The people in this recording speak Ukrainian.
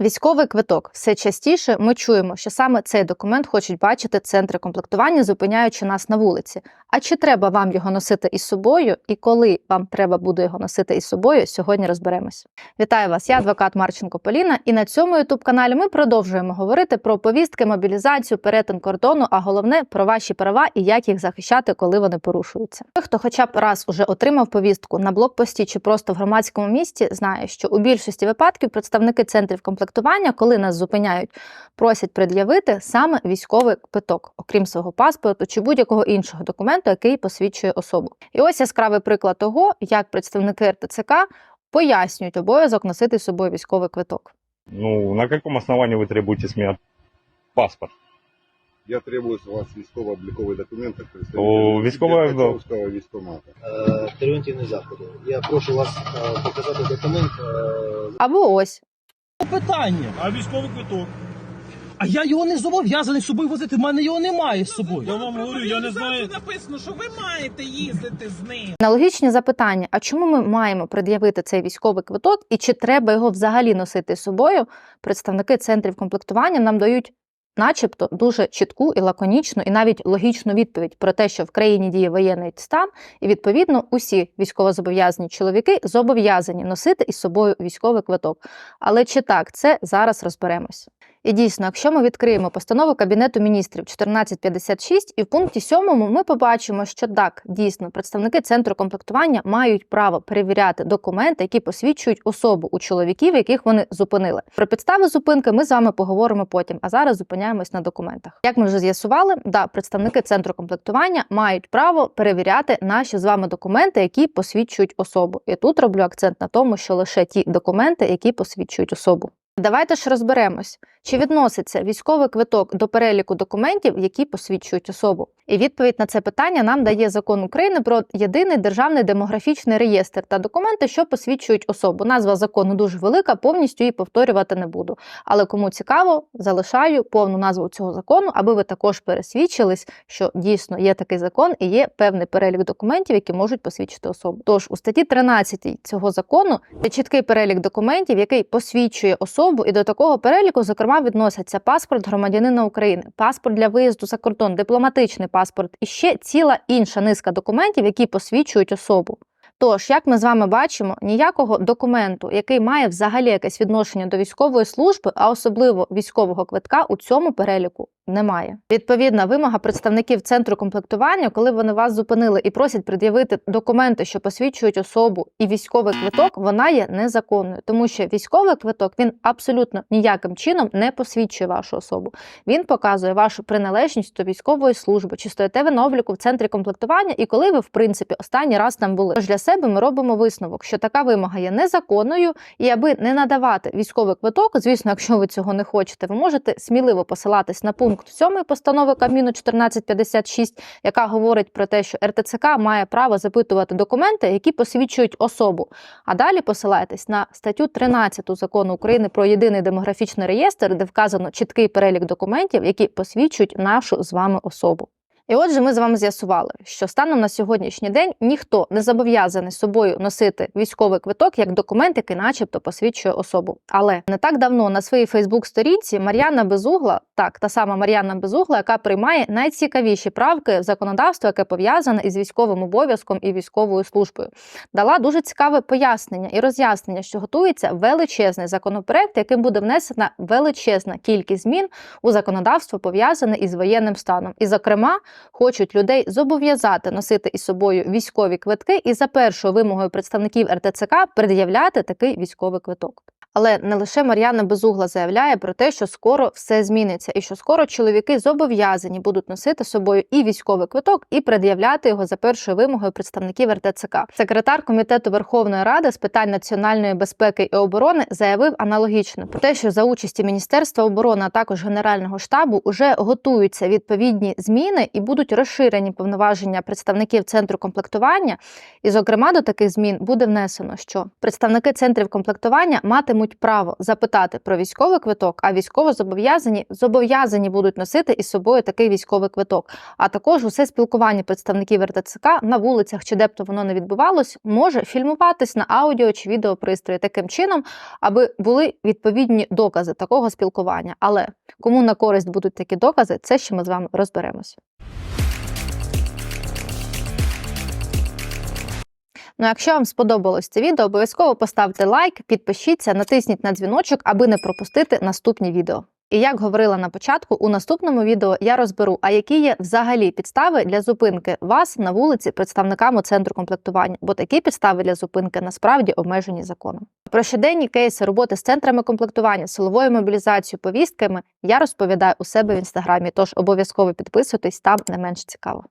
Військовий квиток все частіше ми чуємо, що саме цей документ хочуть бачити центри комплектування, зупиняючи нас на вулиці. А чи треба вам його носити із собою, і коли вам треба буде його носити із собою, сьогодні розберемося. Вітаю вас! Я адвокат Марченко Поліна, і на цьому youtube каналі ми продовжуємо говорити про повістки, мобілізацію, перетин кордону, а головне про ваші права і як їх захищати, коли вони порушуються. Той, хто хоча б раз уже отримав повістку на блокпості чи просто в громадському місті, знає, що у більшості випадків представники центрів комплектування, коли нас зупиняють, просять пред'явити саме військовий квиток, окрім свого паспорту чи будь-якого іншого документу, який посвідчує особу. І ось яскравий приклад того, як представники РТЦК пояснюють обов'язок носити з собою військовий квиток. Ну, на каком основании вы требуете с меня паспорт? Я требую с вас військово-обліковий документ як О, представителя військове- Петровського військкомату. е, превентивні заходи. Я прошу вас е, показати документ. е, Або ось питання. А військовий квиток? А я його не зобов'язаний з собою возити. В мене його немає з собою. Я вам говорю, я не знаю. написано, що ви маєте їздити з ним. Аналогічні запитання: а чому ми маємо пред'явити цей військовий квиток, і чи треба його взагалі носити з собою? Представники центрів комплектування нам дають. Начебто дуже чітку і лаконічну, і навіть логічну відповідь про те, що в країні діє воєнний стан, і відповідно усі військовозобов'язані чоловіки зобов'язані носити із собою військовий квиток. Але чи так це зараз розберемося? І дійсно, якщо ми відкриємо постанову Кабінету міністрів 1456, і в пункті 7 ми побачимо, що так, дійсно, представники центру комплектування мають право перевіряти документи, які посвідчують особу у чоловіків, яких вони зупинили. Про підстави зупинки ми з вами поговоримо потім, а зараз зупиняємось на документах. Як ми вже з'ясували, да, представники центру комплектування мають право перевіряти наші з вами документи, які посвідчують особу. І тут роблю акцент на тому, що лише ті документи, які посвідчують особу. Давайте ж розберемось, чи відноситься військовий квиток до переліку документів, які посвідчують особу. І відповідь на це питання нам дає закон України про єдиний державний демографічний реєстр та документи, що посвідчують особу. Назва закону дуже велика, повністю її повторювати не буду. Але кому цікаво, залишаю повну назву цього закону, аби ви також пересвідчились, що дійсно є такий закон і є певний перелік документів, які можуть посвідчити особу. Тож у статті 13 цього закону є чіткий перелік документів, який посвідчує особу, і до такого переліку, зокрема, відносяться паспорт громадянина України, паспорт для виїзду за кордон, дипломатичний паспорт і ще ціла інша низка документів, які посвідчують особу. Тож, як ми з вами бачимо, ніякого документу, який має взагалі якесь відношення до військової служби, а особливо військового квитка, у цьому переліку немає. Відповідна вимога представників центру комплектування, коли вони вас зупинили і просять пред'явити документи, що посвідчують особу, і військовий квиток, вона є незаконною, тому що військовий квиток він абсолютно ніяким чином не посвідчує вашу особу. Він показує вашу приналежність до військової служби, чи стоїте ви на обліку в центрі комплектування, і коли ви, в принципі, останній раз там були. Тож для себе ми робимо висновок, що така вимога є незаконною, і аби не надавати військовий квиток, звісно, якщо ви цього не хочете, ви можете сміливо посилатись на пункт 7 постанови Кабміну 1456, яка говорить про те, що РТЦК має право запитувати документи, які посвідчують особу. А далі посилайтесь на статтю 13 закону України про єдиний демографічний реєстр, де вказано чіткий перелік документів, які посвідчують нашу з вами особу. І отже, ми з вами з'ясували, що станом на сьогоднішній день ніхто не зобов'язаний з собою носити військовий квиток як документ, який, начебто, посвідчує особу. Але не так давно на своїй Фейсбук-сторінці Мар'яна Безугла, так та сама Мар'яна Безугла, яка приймає найцікавіші правки в законодавство, яке пов'язане із військовим обов'язком і військовою службою, дала дуже цікаве пояснення і роз'яснення, що готується величезний законопроект, яким буде внесена величезна кількість змін у законодавство пов'язане із воєнним станом. І, зокрема, хочуть людей зобов'язати носити із собою військові квитки і за першою вимогою представників РТЦК пред'являти такий військовий квиток. Але не лише Мар'яна Безугла заявляє про те, що скоро все зміниться, і що скоро чоловіки зобов'язані будуть носити з собою і військовий квиток, і пред'являти його за першою вимогою представників РТЦК. Секретар комітету Верховної Ради з питань національної безпеки і оборони заявив аналогічно про те, що за участі Міністерства оборони, а також Генерального штабу уже готуються відповідні зміни і будуть розширені повноваження представників центру комплектування. І, зокрема, до таких змін буде внесено, що представники центрів комплектування матимуть матимуть право запитати про військовий квиток, а військово зобов'язані будуть носити із собою такий військовий квиток. А також усе спілкування представників РТЦК на вулицях чи де б то воно не відбувалось, може фільмуватись на аудіо чи відеопристрої таким чином, аби були відповідні докази такого спілкування. Але кому на користь будуть такі докази, це ще ми з вами розберемося. Ну, якщо вам сподобалось це відео, обов'язково поставте лайк, підпишіться, натисніть на дзвіночок, аби не пропустити наступні відео. І як говорила на початку, у наступному відео я розберу, а які є взагалі підстави для зупинки вас на вулиці представниками центру комплектування, бо такі підстави для зупинки насправді обмежені законом. Про щоденні кейси роботи з центрами комплектування, силовою мобілізацією, повістками я розповідаю у себе в інстаграмі. Тож обов'язково підписуйтесь, там не менш цікаво.